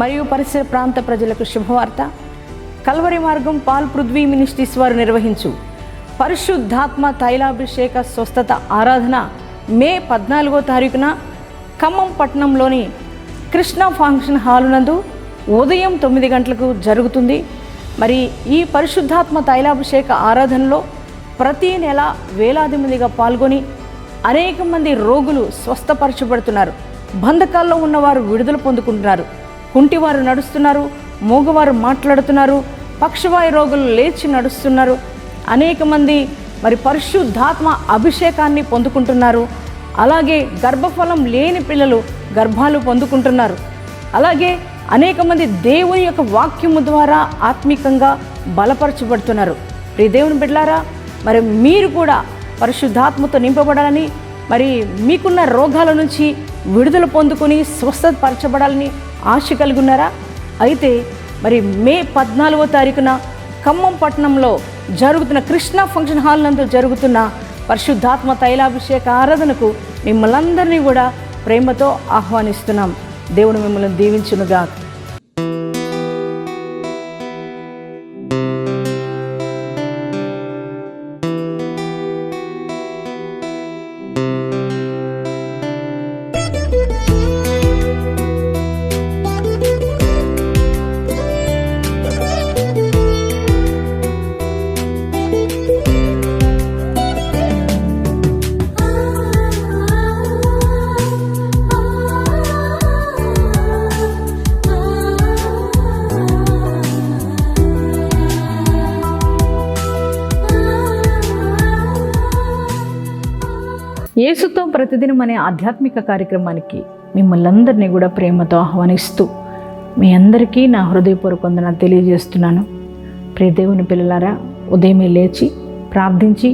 మరియు పరిసర ప్రాంత ప్రజలకు శుభవార్త. కల్వరి మార్గం పాల్ పృథ్వీ మినిస్ట్రీస్ వారు నిర్వహించు. పరిశుద్ధాత్మ తైలాభిషేక స్వస్థత ఆరాధన మే పద్నాలుగో తారీఖున ఖమ్మం పట్టణంలోని కృష్ణ ఫంక్షన్ హాల్ నందు ఉదయం తొమ్మిది గంటలకు జరుగుతుంది. మరి ఈ పరిశుద్ధాత్మ తైలాభిషేక ఆరాధనలో ప్రతి నెల వేలాది మందిగా పాల్గొని అనేక మంది రోగులు స్వస్థపరచబడుతున్నారు. బంధకాల్లో ఉన్నవారు విడుదల పొందుకుంటున్నారు. కుంటివారు నడుస్తున్నారు మూగవారు మాట్లాడుతున్నారు పక్షవాయు రోగులు లేచి నడుస్తున్నారు. అనేక మంది మరి పరిశుద్ధాత్మ అభిషేకాన్ని పొందుకుంటున్నారు. అలాగే గర్భఫలం లేని పిల్లలు గర్భాలు పొందుకుంటున్నారు. అలాగే అనేక మంది దేవుని యొక్క వాక్యము ద్వారా ఆత్మికంగా బలపరచబడుతున్నారు. ప్రి దేవుని బిడ్డలారా మరి మీరు కూడా పరిశుద్ధాత్మతో నింపబడాలని మరి మీకున్న రోగాల నుంచి విడుదల పొందుకొని స్వస్థపరచబడాలని ఆశ కలిగి ఉన్నారా అయితే మరి మే పద్నాలుగో తారీఖున ఖమ్మం పట్టణంలో జరుగుతున్న కృష్ణ ఫంక్షన్ హాల్ నందు జరుగుతున్న పరిశుద్ధాత్మ తైలాభిషేక ఆరాధనకు మిమ్మల్ని అందరినీ కూడా ప్రేమతో ఆహ్వానిస్తున్నాం. దేవుడు మిమ్మల్ని దీవించునుగాక. యేసుతో ప్రతిదినం అనే ఆధ్యాత్మిక కార్యక్రమానికి మిమ్మల్ని అందరినీ కూడా ప్రేమతో ఆహ్వానిస్తూ మీ అందరికీ నా హృదయపూర్వక వందనాలు తెలియజేస్తున్నాను. ప్రియ దేవుని పిల్లలారా ఉదయమే లేచి ప్రార్థించి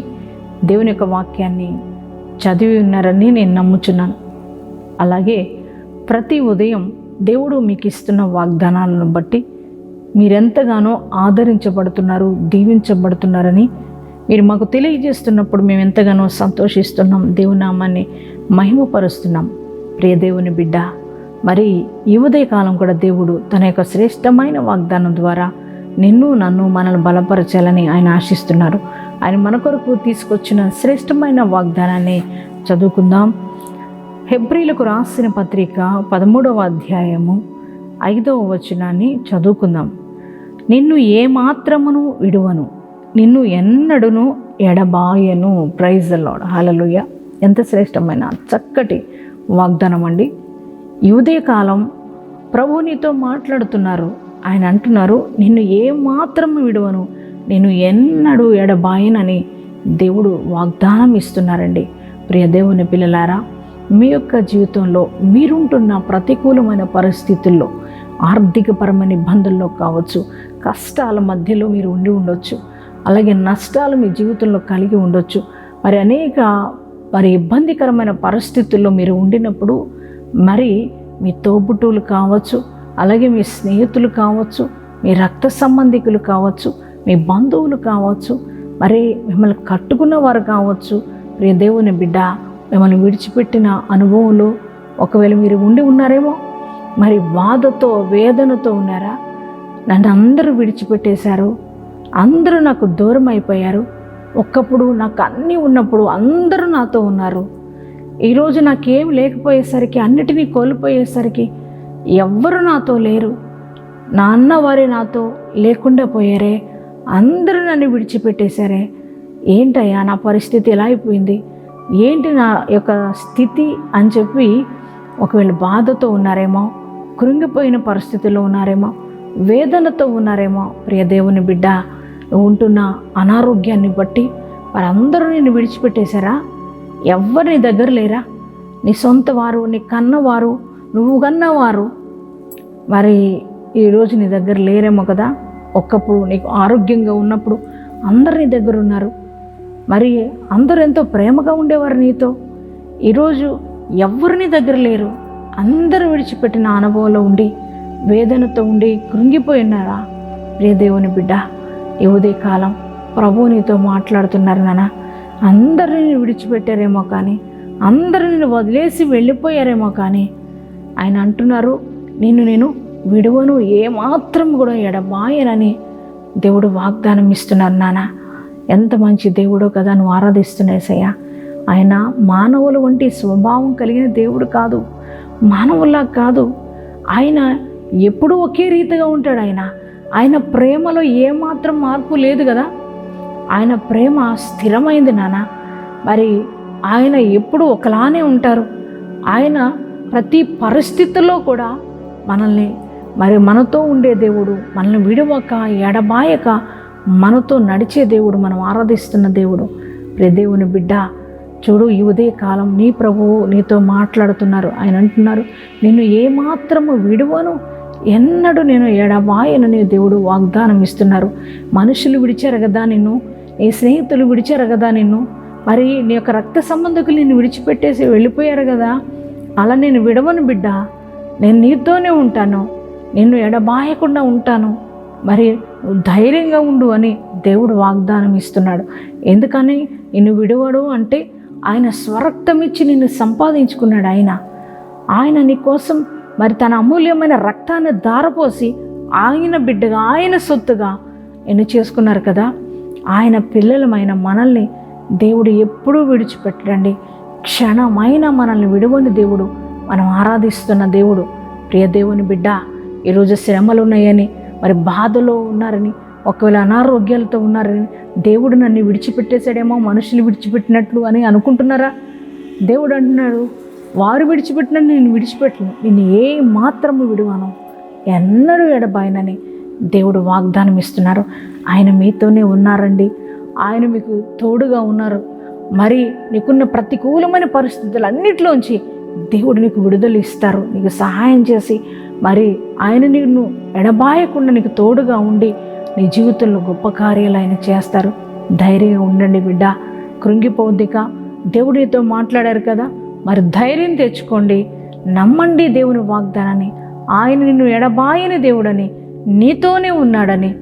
దేవుని యొక్క వాక్యాన్ని చదివి ఉన్నారని నేను నమ్ముచున్నాను. అలాగే ప్రతి ఉదయం దేవుడు మీకు ఇస్తున్న వాగ్దానాలను బట్టి మీరెంతగానో ఆదరించబడుతున్నారు దీవించబడుతున్నారని మీరు మాకు తెలియజేస్తున్నప్పుడు మేము ఎంతగానో సంతోషిస్తున్నాం. దేవునామాన్ని మహిమపరుస్తున్నాం. ప్రియ దేవుని బిడ్డ మరి ఈ ఉదయకాలం కూడా దేవుడు తన యొక్క శ్రేష్టమైన వాగ్దానం ద్వారా నిన్ను నన్ను మనల్ని బలపరచాలని ఆయన ఆశిస్తున్నారు. ఆయన మన కొరకు తీసుకొచ్చిన శ్రేష్టమైన వాగ్దానాన్ని చదువుకుందాం. హెబ్రిలకు రాసిన పత్రిక పదమూడవ అధ్యాయము ఐదవ వచనాన్ని చదువుకుందాం. నిన్ను ఏమాత్రమును విడువను? నిన్ను ఎన్నడును ఎడబాయను. ప్రైజ్ లాడ్ హలలుయ ఎంత శ్రేష్టమైన చక్కటి వాగ్దానం అండి. ఈ ఉదయకాలం ప్రభు నీతో మాట్లాడుతున్నారు. ఆయన అంటున్నారు నిన్ను ఏమాత్రం విడవను. నేను ఎన్నడూ ఎడబాయనని దేవుడు వాగ్దానం ఇస్తున్నారండి. ప్రియ దేవుని పిల్లలారా మీ యొక్క జీవితంలో మీరుంటున్న ప్రతికూలమైన పరిస్థితుల్లో ఆర్థికపరమైన ఇబ్బందుల్లో కావచ్చు కష్టాల మధ్యలో మీరు ఉండి ఉండొచ్చు. అలాగే నష్టాలు మీ జీవితంలో కలిగి ఉండొచ్చు. మరి అనేక మరి ఇబ్బందికరమైన పరిస్థితుల్లో మీరు ఉండినప్పుడు మరి మీ తోబుట్టువులు కావచ్చు అలాగే మీ స్నేహితులు కావచ్చు మీ రక్త సంబంధికులు కావచ్చు మీ బంధువులు కావచ్చు మరి మిమ్మల్ని కట్టుకున్న వారు కావచ్చు. ప్రియ దేవుని బిడ్డ మిమ్మల్ని విడిచిపెట్టిన అనుభవంలో ఒకవేళ మీరు ఉండి ఉన్నారేమో మరి బాధతో వేదనతో ఉన్నారా? నన్ను అందరూ విడిచిపెట్టేశారు. అందరూ నాకు దూరం అయిపోయారు. ఒక్కప్పుడు నాకు అన్నీ ఉన్నప్పుడు అందరూ నాతో ఉన్నారు. ఈరోజు నాకేం లేకపోయేసరికి అన్నిటినీ కోల్పోయేసరికి ఎవ్వరు నాతో లేరు. నా అన్నవారి నాతో లేకుండా పోయారే. అందరూ నన్ను విడిచిపెట్టేశారే. ఏంటయ్యా నా పరిస్థితి ఎలా అయిపోయింది? ఏంటి నా యొక్క స్థితి అని చెప్పి ఒకవేళ బాధతో ఉన్నారేమో కృంగిపోయిన పరిస్థితుల్లో ఉన్నారేమో వేదనతో ఉన్నారేమో ప్రియ దేవుని బిడ్డ ఉంటున్న అనారోగ్యాన్ని బట్టి వారందరూ నిన్ను విడిచిపెట్టేశారా? ఎవ్వరు నీ దగ్గర లేరా? నీ సొంత వారు నీ కన్నవారు నువ్వు కన్నవారు. మరి ఈరోజు నీ దగ్గర లేరేమో కదా? ఒక్కప్పుడు నీకు ఆరోగ్యంగా ఉన్నప్పుడు అందరు నీ దగ్గర ఉన్నారు. మరి అందరూ ఎంతో ప్రేమగా ఉండేవారు నీతో. ఈరోజు ఎవ్వరు నీ దగ్గర లేరు. అందరూ విడిచిపెట్టిన అనుభవంలో ఉండి వేదనతో ఉండి కృంగిపోయి ఉన్నారా? ప్రియ దేవుని బిడ్డ ఈ ఉదయకాలం ప్రభు నీతో మాట్లాడుతున్నారు నాన్న అందరిని విడిచిపెట్టారేమో కానీ అందరిని వదిలేసి వెళ్ళిపోయారేమో కానీ ఆయన అంటున్నారు నిన్ను నేను విడువను ఏమాత్రం కూడా ఎడబాయనని దేవుడు వాగ్దానం ఇస్తున్నారు నాన్న ఎంత మంచి దేవుడో కదా నువ్వు ఆరాధిస్తున్నాసయ్యా ఆయన మానవుల వంటి స్వభావం కలిగిన దేవుడు కాదు మానవుల్లా కాదు. ఆయన ఎప్పుడూ ఒకే రీతిగా ఉంటాడు ఆయన. ఆయన ప్రేమలో ఏమాత్రం మార్పు లేదు కదా. ఆయన ప్రేమ స్థిరమైంది నాన్న మరి ఆయన ఎప్పుడు ఒకలానే ఉంటారు. ఆయన ప్రతి పరిస్థితుల్లో కూడా మనల్ని మరి మనతో ఉండే దేవుడు మనల్ని విడవక ఎడబాయక మనతో నడిచే దేవుడు మనం ఆరాధిస్తున్న దేవుడు. ప్రే దేవుని బిడ్డ చూడు ఈ ఉదయ కాలం నీ ప్రభువు నీతో మాట్లాడుతున్నారు. ఆయన అంటున్నారు నిన్ను ఏమాత్రము విడువను ఎన్నడూ నేను ఎడబాయనని దేవుడు వాగ్దానం ఇస్తున్నారు మనుషులు విడిచారు కదా నిన్ను నీ స్నేహితులు విడిచారు కదా నిన్ను. మరి నీ యొక్క రక్త సంబంధకులు నిన్ను విడిచిపెట్టేసి వెళ్ళిపోయారు కదా. అలా నేను విడవను బిడ్డ. నేను నీతోనే ఉంటాను. నిన్ను ఎడబాయకుండా ఉంటాను. మరి ధైర్యంగా ఉండు అని దేవుడు వాగ్దానం ఇస్తున్నాడు ఎందుకని? నిన్ను విడవడు అంటే ఆయన స్వరక్తం ఇచ్చి నిన్ను సంపాదించుకున్నాడు ఆయన. ఆయన నీ కోసం మరి తన అమూల్యమైన రక్తాన్ని దారపోసి ఆయన బిడ్డగా ఆయన సొత్తుగా ఎన్ని చేసుకున్నారు కదా. ఆయన పిల్లలమైన మనల్ని దేవుడు ఎప్పుడూ విడిచిపెట్టడండి. క్షణమైన మనల్ని విడువని దేవుడు మనం ఆరాధిస్తున్న దేవుడు. ప్రియ దేవుని బిడ్డ ఈరోజు శ్రమలు ఉన్నాయని మరి బాధలో ఉన్నారని ఒకవేళ అనారోగ్యాలతో ఉన్నారని దేవుడు నన్ను విడిచిపెట్టేశాడేమో మనుషులు విడిచిపెట్టినట్లు అని అనుకుంటున్నారా? దేవుడు అంటున్నాడు వారు విడిచిపెట్టిన నేను విడిచిపెట్టను. నేను ఏ మాత్రము విడువాను. ఎన్నడూ ఎడబాయనని దేవుడు వాగ్దానం ఇస్తున్నారు ఆయన మీతోనే ఉన్నారండి. ఆయన మీకు తోడుగా ఉన్నారు. మరి నీకున్న ప్రతికూలమైన పరిస్థితులన్నిటిలోంచి దేవుడు నీకు విడుదల ఇస్తారు. నీకు సహాయం చేసి మరి ఆయన నిన్ను ఎడబాయకుండా నీకు తోడుగా ఉండి నీ జీవితంలో గొప్ప కార్యాలు ఆయన చేస్తారు. ధైర్యంగా ఉండండి బిడ్డ. కృంగిపోద్దిక దేవుడితో మాట్లాడారు కదా. మరి ధైర్యం తెచ్చుకోండి. నమ్మండి దేవుని వాగ్దానాన్ని. ఆయన నిన్ను ఎడబాయని దేవుడని నీతోనే ఉన్నాడని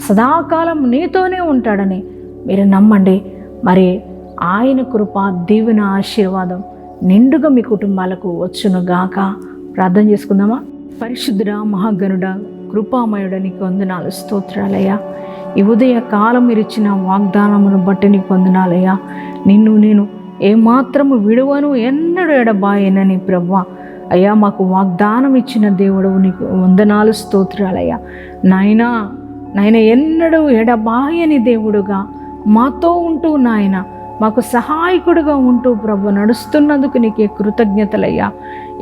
సదాకాలం నీతోనే ఉంటాడని మీరు నమ్మండి. మరి ఆయన కృప దీవెన ఆశీర్వాదం నిండుగా మీ కుటుంబాలకు వచ్చును గాక ప్రార్థన చేసుకుందామా? పరిశుద్ధుడా మహాగనుడ కృపామయుడ నీకు వందనాలు స్తోత్రాలయ్యా. ఈ ఉదయ కాలం మీరు ఇచ్చిన వాగ్దానమును బట్టి నీకు వందనాలయ్యా. నిన్ను నేను ఏమాత్రము విడువను ఎన్నడూ ఎడబాయనని ప్రవ్వా. అయ్యా మాకు వాగ్దానం ఇచ్చిన దేవుడు నీకు వందనాలు స్తోత్రాలయ్యా. నాయనా నాయన ఎన్నడూ ఎడబాయని దేవుడుగా మాతో ఉంటూ నాయన. మాకు సహాయకుడుగా ఉంటూ ప్రభు నడుస్తున్నందుకు నీకే కృతజ్ఞతలయ్యా.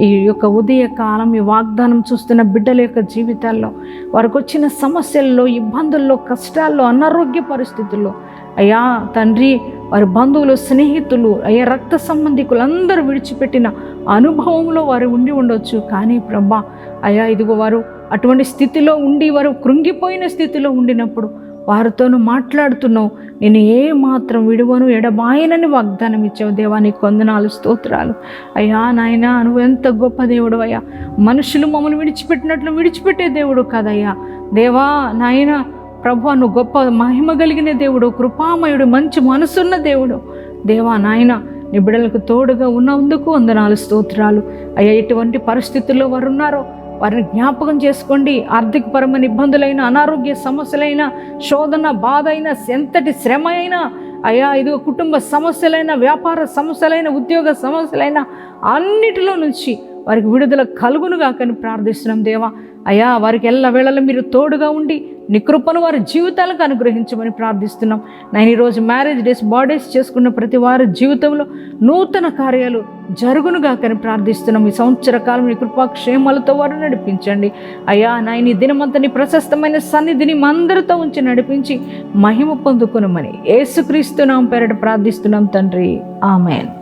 ఈ యొక్క ఉదయ కాలం ఈ వాగ్దానం చూస్తున్న బిడ్డల యొక్క జీవితాల్లో వారికి వచ్చిన సమస్యల్లో ఇబ్బందుల్లో కష్టాల్లో అనారోగ్య పరిస్థితుల్లో అయ్యా తండ్రి వారి బంధువులు స్నేహితులు అయ్యా రక్త సంబంధికులు అందరూ విడిచిపెట్టిన అనుభవంలో వారు ఉండి ఉండొచ్చు. కానీ ప్రభా అయ్యా ఇదిగో వారు అటువంటి స్థితిలో ఉండి వారు కృంగిపోయిన స్థితిలో ఉండినప్పుడు వారితోనూ మాట్లాడుతున్నావు. నేను ఏ మాత్రం విడువను ఎడబాయనని వాగ్దానం ఇచ్చావు. దేవా నీ కొందనాలు స్తోత్రాలు. అయ్యా నాయనా నువ్వు ఎంత గొప్ప దేవుడు అయ్యా. మనుషులు మమ్మల్ని విడిచిపెట్టినట్లు విడిచిపెట్టే దేవుడు కదయ్యా. దేవా నాయన ప్రభు నువ్వు గొప్ప మహిమ కలిగిన దేవుడు కృపామయుడు మంచి మనసున్న దేవుడు. దేవా నాయన నీ బిడ్డలకు తోడుగా ఉన్నందుకు వందనాలు స్తోత్రాలు. అయ్యా ఎటువంటి పరిస్థితుల్లో వారు ఉన్నారో వారిని జ్ఞాపకం చేసుకోండి. ఆర్థికపరమైన ఇబ్బందులైన అనారోగ్య సమస్యలైన శోధన బాధ అయిన ఎంతటి శ్రమ అయినా అయా ఇది కుటుంబ సమస్యలైన వ్యాపార సమస్యలైన ఉద్యోగ సమస్యలైన అన్నిటిలో నుంచి వారికి విడుదల కలుగును కాకని ప్రార్థిస్తున్నాం దేవా. అయ్యా వారికి ఎల్ల వేళలో మీరు తోడుగా ఉండి నీ కృపను వారి జీవితాలకు అనుగ్రహించమని ప్రార్థిస్తున్నాం. నేను ఈరోజు మ్యారేజ్ డేస్ బర్త్డేస్ చేసుకున్న ప్రతి వారి జీవితంలో నూతన కార్యాలు జరుగునుగాకని ప్రార్థిస్తున్నాం. ఈ సంవత్సర కాలం నీ కృపాక్షేమాలతో వారు నడిపించండి. అయ్యా నాయన ఈ దినమంతా నీ ప్రశస్తమైన సన్నిధిని మందరితో అందరితో ఉంచి నడిపించి మహిమ పొందుకునమని ఏసుక్రీస్తున్నాం పేరట ప్రార్థిస్తున్నాం తండ్రి. ఆమెన్.